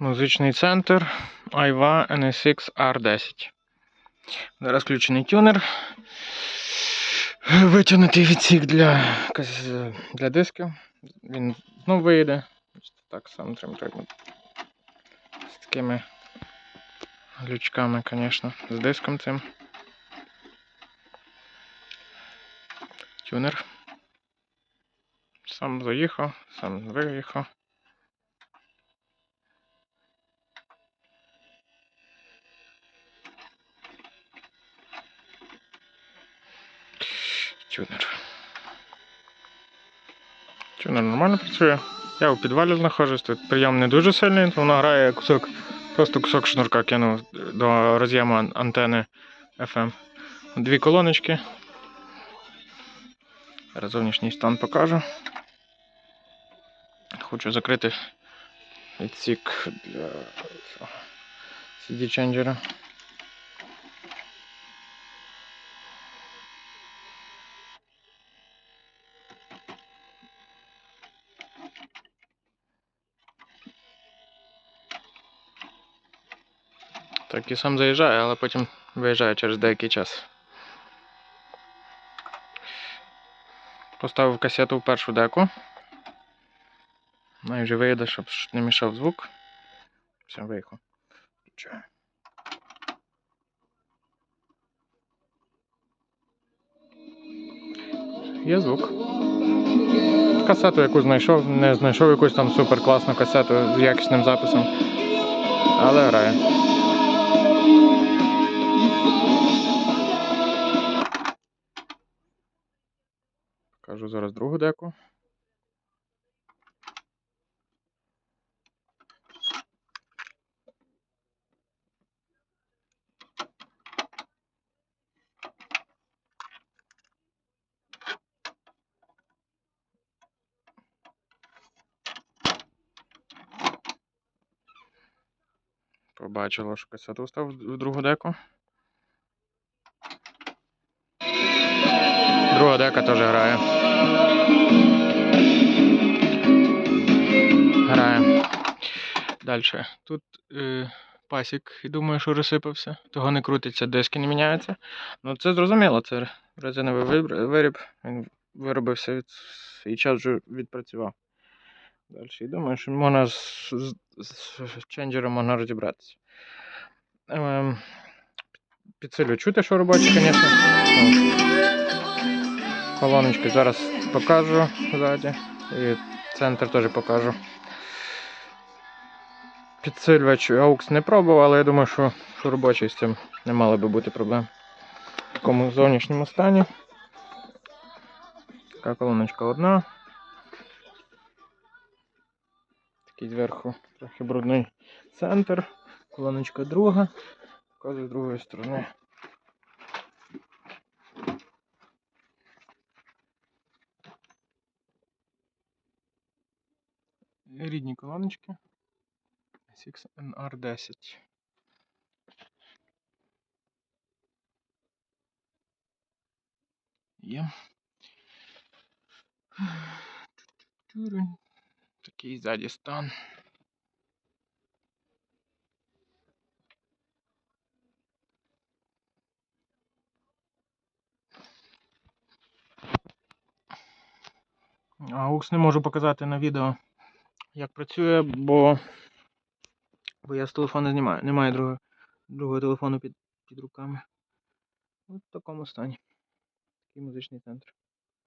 Музичний центр Айва NSX R10. Зараз включений тюнер. Витягнутий відсік для, для дисків. Він знов вийде. Так само треба. З такими глючками, звісно, з диском цим. Тюнер. Сам заїхав, сам виїхав. Тюнер. Тюнер нормально працює. Я у підвалі знаходжусь, тут прийом не дуже сильний, воно грає кусок, просто кусок шнурка кинув до роз'єму ан- антени FM. Дві колоночки. Зараз зовнішній стан покажу. Хочу закрити відсік для цього Так і сам заїжджає, але потім виїжджає через деякий час. Поставив касету в першу деку. Най вже вийде, щоб не мішав звук. Все, виїхав. Є звук. Касету, яку знайшов, не знайшов якусь там супер класну касету з якісним записом. Але грає. Покажу зараз другу деку. Побачила, що касету став в другу деку. Дека теж грає. Грає. Далі. Тут е, пасік, і думаю, що розсипався. Того не крутиться, диски не міняються. Ну це зрозуміло, це резиновий виріб. Він виробився від свій час вже відпрацював. Далі. І думаю, що можна з, з, з ченджером можна розібратися. Ем, підсилю чути, що робочі, звісно. Колоночки зараз покажу ззаді. І центр теж покажу. Підсилювач AUX не пробував, але я думаю, що, що робочий з цим не мало би бути проблем. В такому зовнішньому стані. Така колоночка одна. Такий зверху трохи брудний центр. Колоночка друга. Показую з другої сторони. Рідні колоночки. 6NR10. Є. Такий ззаді стан. AUX не можу показати на відео, як працює, бо, бо я з телефону знімаю. Немає другого, другого телефону під, під руками. От в такому стані. Такий музичний центр.